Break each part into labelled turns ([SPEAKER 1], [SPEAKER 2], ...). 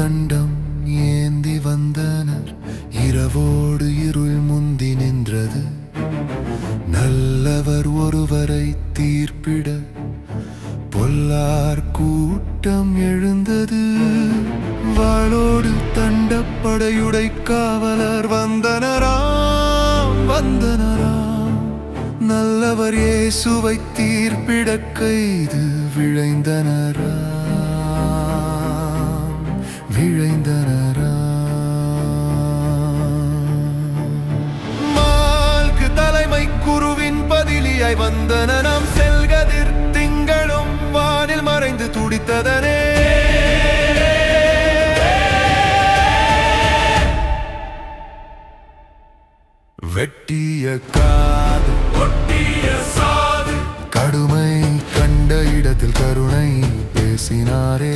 [SPEAKER 1] தண்டம் ஏந்தி வந்தனர். இரவோடு இருள் முந்தி நின்றது. நல்லவர் ஒருவரை தீர்ப்பிட பொல்லார் கூட்டம் எழுந்தது. வாளோடு தண்டப்படையுடை காவலர் வந்தனராம் வந்தனராம். நல்லவர் இயேசுவை தீர்ப்பிட கைது விழைந்தனராம் விழைந்தனராம் மால்கு தலைமை குருவின் பதிலியாய் வந்தன நாம் செல்கதிர் திங்களும் வானில் மறைந்து துடித்ததனே. வெட்டிய காது ஒட்டிய சாது. கடுமை கண்ட இடத்தில் கருணை பேசினாரே.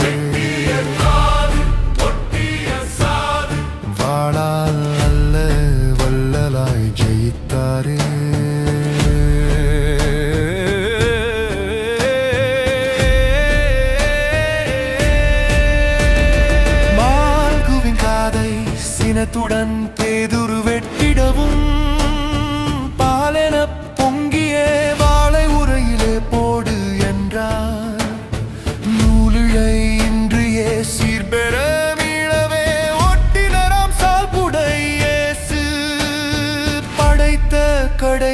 [SPEAKER 1] ஜெயித்தாரே மால்குவின் காதை சினத்துடன் பேதுரு வெட்டிடவும்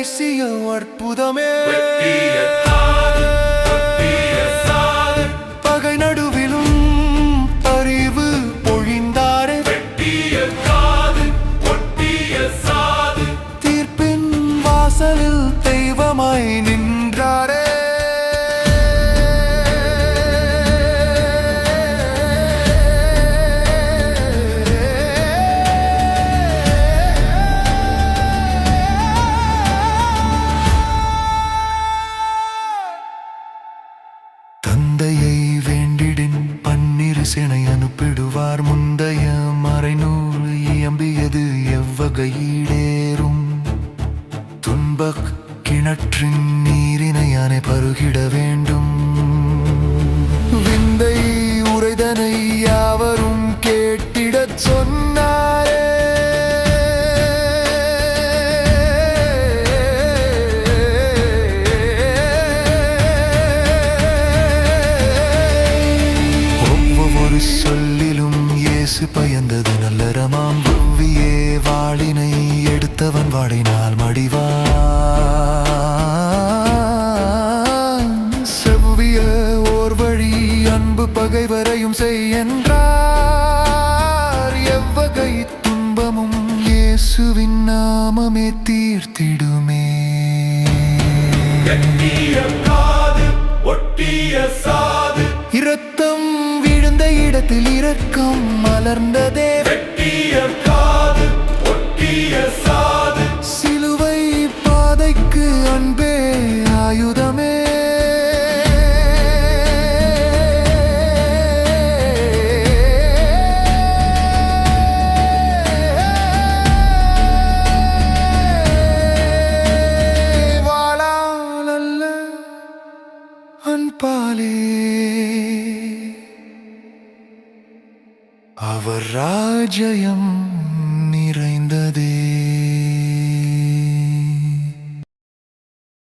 [SPEAKER 1] கடைசிய அற்புதமே. பன்னிரு சினை அனுப்பிடுவார் முந்தைய மறைநூல் இயம்பியது எவ்வகையீடேறும். துன்பக் கிணற்றின் நீரினை யானை பருகிட வேண்டும். விந்தை உரைதனை யாவரும் கேட்டிடச் சொன்னார். பயந்தது நல்லறமாம். புவியே வாளினை எடுத்தவன் வாடினால் மடிவான். செவ்விய ஓர் வழி அன்பு பகைவரையும் செய் என்றார். எவ்வகை துன்பமும் இயேசுவின் நாமமே தீர்த்திடுமே. இரத்தம் இடத்தில் இரக்கம் மலர்ந்ததே. சிலுவை பாதைக்கு அன்பே அவர் ராஜயம் நிறைந்ததே.